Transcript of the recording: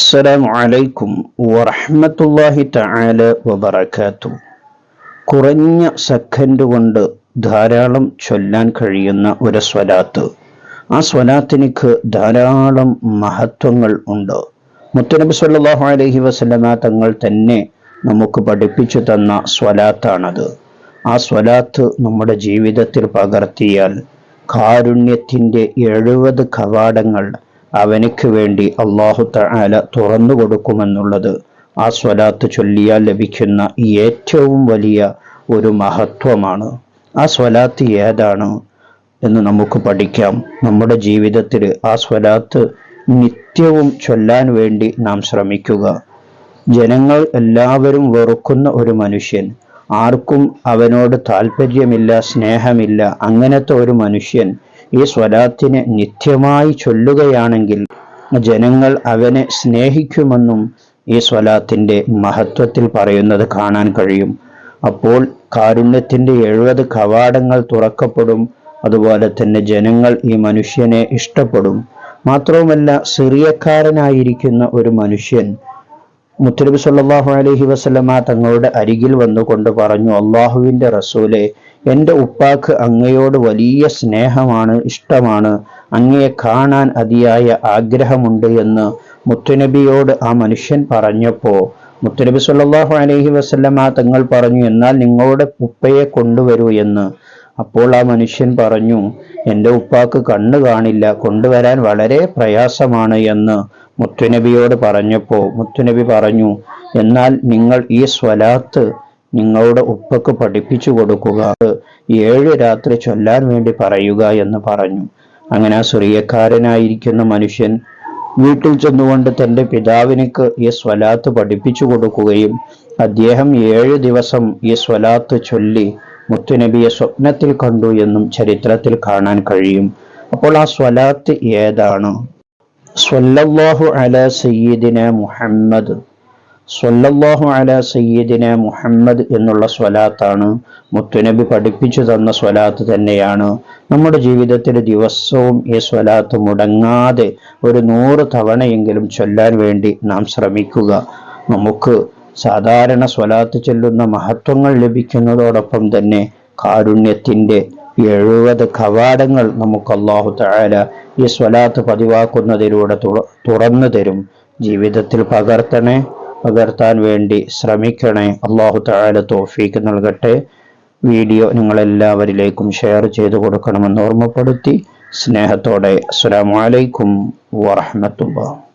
അസ്സലാമു അലൈക്കും വറഹ്മത്തുള്ളാഹി തആല വബറകാതു കുറഞ്ഞ സെക്കൻഡ് കൊണ്ട് ധാരാളം ചൊല്ലാൻ കഴിയുന്ന ഒരു സ്വലാത്ത്. ആ സ്വലാത്തിനിക്ക് ധാരാളം മഹത്വങ്ങൾ ഉണ്ട്. മുത്തനബി സല്ലല്ലാഹു അലൈഹി വസല്ലമ തങ്ങൾ തന്നെ നമുക്ക് പഠിപ്പിച്ചു തന്ന സ്വലാത്താണത്. ആ സ്വലാത്ത് നമ്മുടെ ജീവിതത്തിൽ പകർത്തിയാൽ കാരുണ്യത്തിന്റെ എഴുപത് കവാടങ്ങൾ അവനക്ക് വേണ്ടി അള്ളാഹു തആല തുറന്നു കൊടുക്കുമെന്നുള്ളത് ആ സ്വലാത്ത് ചൊല്ലിയാൽ ലഭിക്കുന്ന ഏറ്റവും വലിയ ഒരു മഹത്വമാണ്. ആ സ്വലാത്ത് ഏതാണ് എന്ന് നമുക്ക് പഠിക്കാം. നമ്മുടെ ജീവിതത്തിൽ ആ സ്വലാത്ത് നിത്യവും ചൊല്ലാൻ വേണ്ടി നാം ശ്രമിക്കുക. ജനങ്ങൾ എല്ലാവരും വെറുക്കുന്ന ഒരു മനുഷ്യൻ ആർക്കും അവനോട് താല്പര്യമില്ല സ്നേഹമില്ല അങ്ങനത്തെ ഒരു മനുഷ്യൻ ഈ സ്വലാത്തിനെ നിത്യമായി ചൊല്ലുകയാണെങ്കിൽ ജനങ്ങൾ അവനെ സ്നേഹിക്കുമെന്നും ഈ സ്വലാത്തിന്റെ മഹത്വത്തിൽ പറയുന്നത് കാണാൻ കഴിയും. അപ്പോൾ കാരുണ്യത്തിന്റെ എഴുപത് കവാടങ്ങൾ തുറക്കപ്പെടും. അതുപോലെ തന്നെ ജനങ്ങൾ ഈ മനുഷ്യനെ ഇഷ്ടപ്പെടും. മാത്രവുമല്ല സിറിയക്കാരനായിരിക്കുന്ന ഒരു മനുഷ്യൻ മുത്തലബി സല്ലാഹു അലഹി വസ്ലമ തങ്ങളുടെ അരികിൽ വന്നുകൊണ്ട് പറഞ്ഞു അള്ളാഹുവിന്റെ റസൂലെ എന്റെ ഉപ്പാക്ക് അങ്ങയോട് വലിയ സ്നേഹമാണ് ഇഷ്ടമാണ്. അങ്ങയെ കാണാൻ അതിയായ ആഗ്രഹമുണ്ട് എന്ന് മുത്തുനബിയോട് ആ മനുഷ്യൻ പറഞ്ഞപ്പോൾ മുത്തുനബി സല്ലാഹു അലഹി വസ്ലമ തങ്ങൾ പറഞ്ഞു എന്നാൽ നിങ്ങളുടെ ഉപ്പയെ കൊണ്ടുവരൂ എന്ന്. അപ്പോൾ ആ മനുഷ്യൻ പറഞ്ഞു എന്റെ ഉപ്പാക്ക് കണ്ണു കാണില്ല കൊണ്ടുവരാൻ വളരെ പ്രയാസമാണ് എന്ന് മുത്തുനബിയോട് പറഞ്ഞപ്പോൾ മുത്തുനബി പറഞ്ഞു എന്നാൽ നിങ്ങൾ ഈ സ്വലാത്ത് നിങ്ങളുടെ ഉപ്പക്ക് പഠിപ്പിച്ചു കൊടുക്കുക. ഏഴ് രാത്രി ചൊല്ലാൻ വേണ്ടി പറയുക എന്ന് പറഞ്ഞു. അങ്ങനെ ആ സുറിയക്കാരനായിരിക്കുന്ന മനുഷ്യൻ വീട്ടിൽ ചെന്നുകൊണ്ട് തന്റെ പിതാവിനിക്ക് ഈ സ്വലാത്ത് പഠിപ്പിച്ചു കൊടുക്കുകയും അദ്ദേഹം ഏഴ് ദിവസം ഈ സ്വലാത്ത് ചൊല്ലി മുത്തുനബിയെ സ്വപ്നത്തിൽ കണ്ടു എന്നും ചരിത്രത്തിൽ കാണാൻ കഴിയും. അപ്പോൾ ആ സ്വലാത്ത് ഏതാണ്? സ്വല്ലല്ലാഹു അല സയ്യിദിന മുഹമ്മദ്. സ്വല്ലല്ലാഹു അല സയ്യിദിന മുഹമ്മദ് എന്നുള്ള സ്വലാത്താണ്. മുത്തുനബി പഠിപ്പിച്ചു തന്ന സ്വലാത്ത് തന്നെയാണ്. നമ്മുടെ ജീവിതത്തിൽ ദിവസവും ഈ സ്വലാത്ത് മുടങ്ങാതെ ഒരു നൂറ് തവണയെങ്കിലും ചൊല്ലാൻ വേണ്ടി നാം ശ്രമിക്കുക. നമുക്ക് സാധാരണ സ്വലാത്ത് ചെല്ലുന്ന മഹത്വങ്ങൾ ലഭിക്കുന്നതോടൊപ്പം തന്നെ കാരുണ്യത്തിന്റെ എഴുപത് കവാടങ്ങൾ നമുക്ക് അള്ളാഹു താല ഈ സ്വലാത്ത് പതിവാക്കുന്നതിലൂടെ തുറന്നു തരും. ജീവിതത്തിൽ പകർത്തണേ പകർത്താൻ വേണ്ടി ശ്രമിക്കണേ. അള്ളാഹു താല തോഫീക്ക് നൽകട്ടെ. വീഡിയോ നിങ്ങളെല്ലാവരിലേക്കും ഷെയർ ചെയ്തു കൊടുക്കണമെന്ന് ഓർമ്മപ്പെടുത്തി സ്നേഹത്തോടെ. അസ്സാം വലൈക്കും വാഹമത്തുള്ള